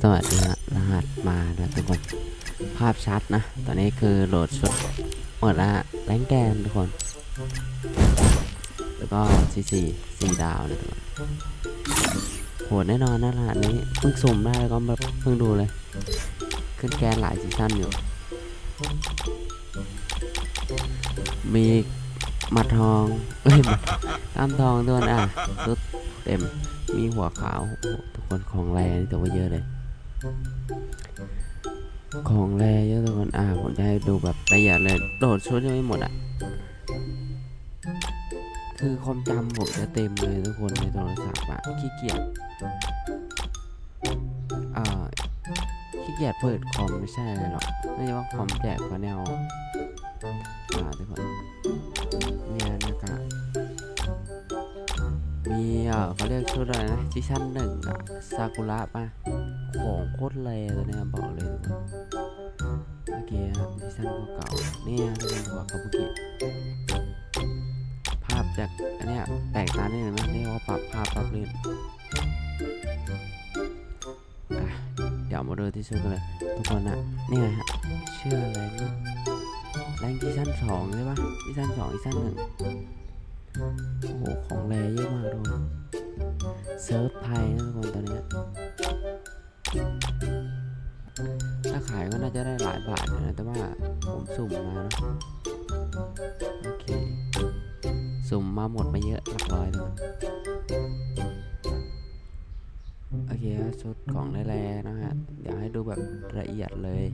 สวัสดีฮะรหัสมาแล้วทุกคนภาพชัดนะ ตอนนี้คือโหลดชุดหมดละแรงแกนทุกคน แล้วก็ซีซีสี่ดาวนะทุกคนโหดแน่นอนนะรหัสนี้เพิ่งสุ่มได้แล้วก็แบบเพิ่งดูเลย ขึ้นแกนหลายซีซั่นอยู่ มีหมัดทองเอ้ยมัดกล้ามทองด้วยอะชุดเต็มมีหัวขาวทุกคนของแรงนี่ถือว่าเยอะเลย ของแรเยอะทุกคนอ่าผมจะให้ดูแบบละเอียดเลยโดดชุดยังไม่หมดอะ คือความจำผมจะเต็มเลยทุกคนในโทรศัพท์อะขี้เกียจอ่าขี้เกียจเปิดคอมไม่ใช่อะไรหรอกไม่ใช่ว่าคอมแจกพาแนลอ่าทุกคนเนี่ยนะครับมีเอ่อเขาเรียกชุดอะไรนะซีซั่นหนึ่งอะซากุระป่ะ ของโคตรแรงเลยเนี้ยบอกเลยโอเคครับซีซั่นเก่าเนี่ยทุกคนหัวคาบุกิภาพจากอันเนี้ยแตกต่างนิดนึงนะเรียกว่าปรับภาพปรับลื่นอะเดี๋ยวมาดูที่ชุดกันเลยทุกคนอะเนี่ยฮะเชื่ออะไรนะแรงที่สั้นสองใช่ปะที่สั้นสองที่สั้นหนึ่งโอ้โหของแรงเยอะมากทุกคนเซิร์ฟไทยนะทุกคนตอนเนี้ย ถ้าขายก็น่าจะได้หลายบาทนะ แต่ว่าผมสุ่มมาเนะโอเค สุ่มมาหมดมาเยอะหลักร้อยเลยโอเคชุดของได้แล้วนะฮะ เดี๋ยวให้ดูแบบละเอียดเลย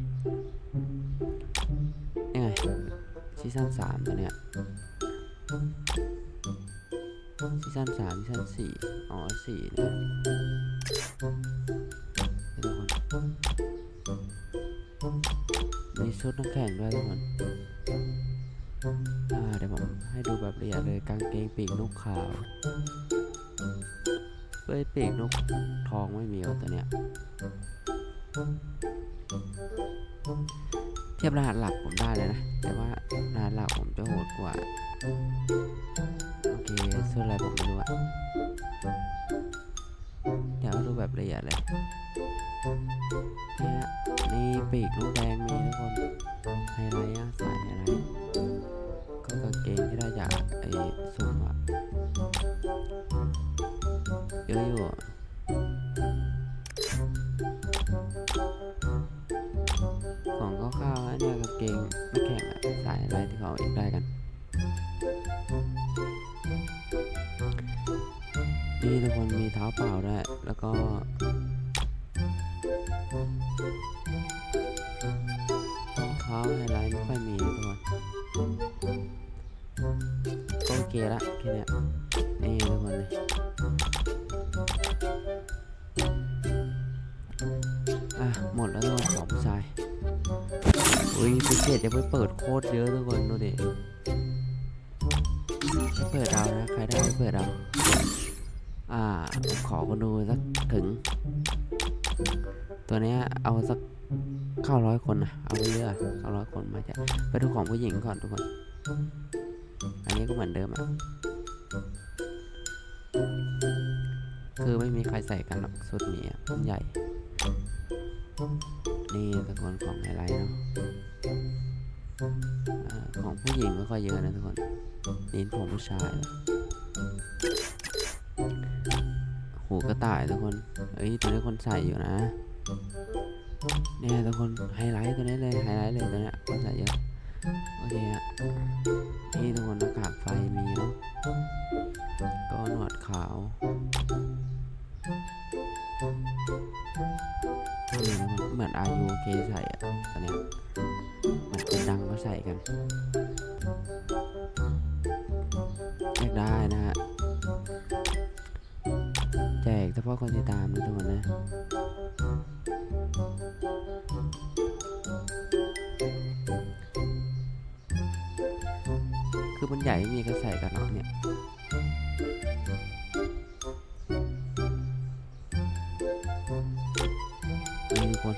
นี่ไงซีซั่นสามตัวเนี้ยซีซั่นสามซีซั่นสี่อ๋อสี่เนี่ย ทุกคนมีชุดน้ำแข็งด้วยทุกคนอ่าเดี๋ยวผมให้ดูแบบละเอียดเลยกางเกงปีกนกขาวเฮ้ยปีกนกทองไม่มีวตัวเนี้ยเทียบรหัสหลักผมได้เลยนะ แต่ว่ารหัสหลักผมจะโหดกว่า โอเคส่วนอะไรผมไม่รู้อะเดี๋ยวดูแบบละเอียดเลย เนี่ยนี่ปีกนกแดงมีทุกคนไฮไลท์อะสายไฮไลท์ก็กางเกงที่ได้จากไอ้สุ่มอะเยอะอยู่ของก็ข้าวๆเนี่ยกางเกงไม่แข็งอะสายอะไรที่เขาเอกได้กัน นี่ทุกคนมีเท้าเปล่าได้วยแล้วก็ รองเท้าไฮไลท์ไม่ค่อยมีนะทุกคนก็โอเคละแค่นี้นี่ทุกคนเลยอะหมดแล้วทุกคนของผู้ชายอุ้ยพิเศษจะไปเปิดโคตรเยอะทุกคนดูดิไม่เปิดเอานะใครได้ไม่เปิดเอา อ่าขอคนดูสักถึง ตัวนี้เอาสักเก้าร้อยคนนะเอาไปเยอะเก้าร้อยคนมาจะไปดูของผู้หญิงก่อนทุกคน อันนี้ก็เหมือนเดิมอะคือไม่มีใครใส่กันหรอกสุดหมีอะมันใหญ่ นี่ทุกคนของไฮไลท์เนาะของผู้หญิงไม่ค่อยเยอะนะทุกคนนี่ของผู้ชาย กระต่ายทุกคนเอ้ยตัวนี้คนใส่อยู่นะเนี่ยทุกคนไฮไลท์ตัวนี้เลยไฮไลท์เลยตัวเนี้ยคนใส่เยอะโอเคอะนี่ทุกคนหน้ากากไฟมีเนาะก็หนวดขาวนี่นะมันเหมือนอายุเคใส่อะตอนเนี้ยมันเป็นดังก็ใส่กันอยากได้นะฮะ ฉพาะคนติดตามนะทุกคนนะคือมันใหญ่ไม่มีใครใส่กันหรอกเนี่ยนี่ทุกคน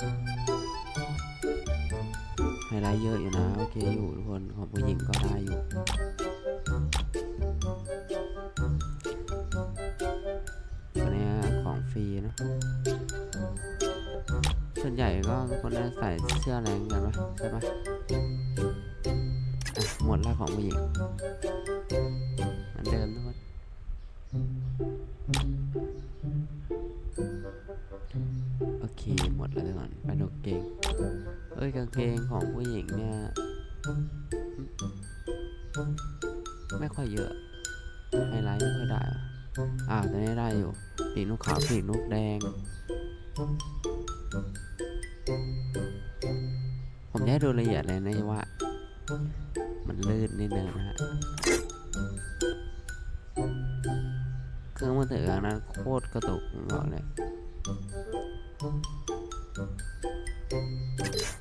ไฮไลท์เยอะอยู่นะ โอเคอยู่ทุกคนของผู้หญิงก็ได้อยู่ ส่วนใหญ่ก็ทุกคนน่าจะใส่เสื้อแรงกันปะใช่ปะอะหมดแล้วของผู้หญิงเหมือนเดิมทุกคนโอเคหมดแล้วทุกคนไปดูเกงเอ้ยกางเกงของผู้หญิงเนี่ยไม่ค่อยเยอะไฮไลท์ไม่ค่อยได้อะอ่าตอนนี้ได้อยู่ ปีกนกขาวปีกนกแดง ผมจะให้ดูละเอียดเลยนะว่า มันลื่นนิดนึงนะฮะเครื่องมือถืออันนั้นโคตรกระตุกบอกเลย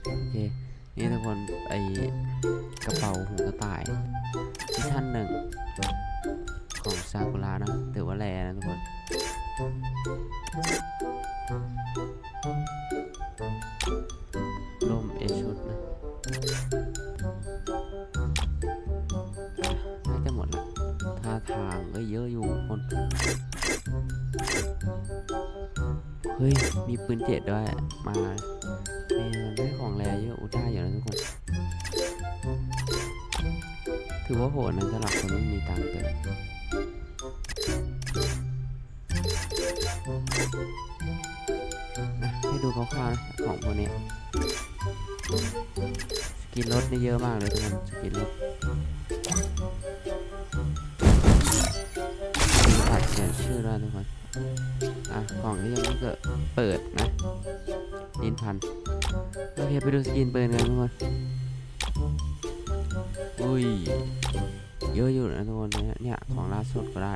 โอเค นี่ทุกคนไอกระเป๋าหูกระต่ายที่ท่านหนึ่งของซากุระนะถือว่าแรนะทุกคน ร่มเอชุดนะน่าจะหมดละท่าทางก็เยอะอยู่คน เฮ้ย มีปืนเจ็ดด้วย มาเอ้ยมันได้ของแรเยอะอุยได้อยู่นะทุกคน ถือว่าโหดนะสำหรับคนไม่มีตังค์เติม นะให้ดูคร่าวๆนะของพวกนี้สกินรถนี่เยอะมากเลยทุกคนสกินรถมีถ่ายเขียนชื่อด้วทุกคนอะกล่องที่ยังไม่เกิดเปิดนะดินพันโอเคไปดูสกินปืนกันทุกคนอุ้ยเยอะอยู่นะทุกคนเนี่ยของล่าสุดก็ได้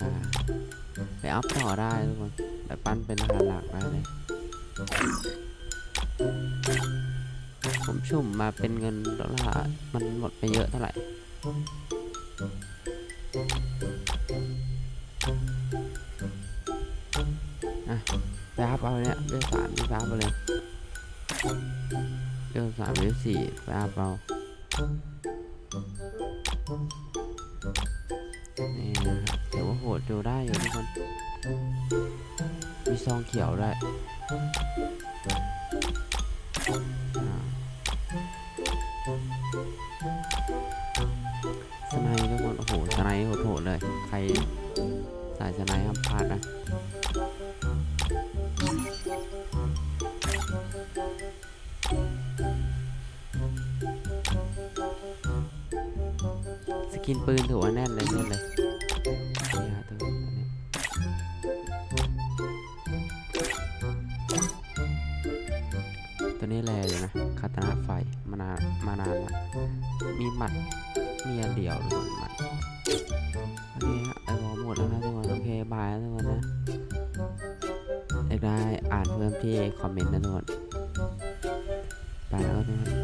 ทุกคนสกาไปอัพต่อได้ทุกคนแบบปั้นเป็นอาหารหลักได้เลยผมชุ่มมาเป็นเงินดอลลาร์มันหมดไปเยอะเท่าไหร่อะไปอัพเอาเนี่ยเวลสามที่ไปอัพเอาเลยเวลสามเวลสี่ไปอัพเอา นี่นะครับถือว่าโหดดูได้อยู่ทุกคน มีซองเขียวด้วยสไนทุกคน โอ้โหสไนด์โหดๆเลย ใครสายสไนห้ามพลาดนะ กินปืนถือว่าแน่นเลยแน่นเลยนี่ฮะตัวนี้ตัวนี้แลอยู่นะคาตานะไฟมานานมานานละมีหมัดมีอันเดียวหรือหมัดโอเคฮะไอวอลหมดแล้วนะทุกคนโอเคบายนะทุกคนนะอยากได้อ่านเพิ่มที่คอมเมนต์นะทุกคนไปแล้วทุกคน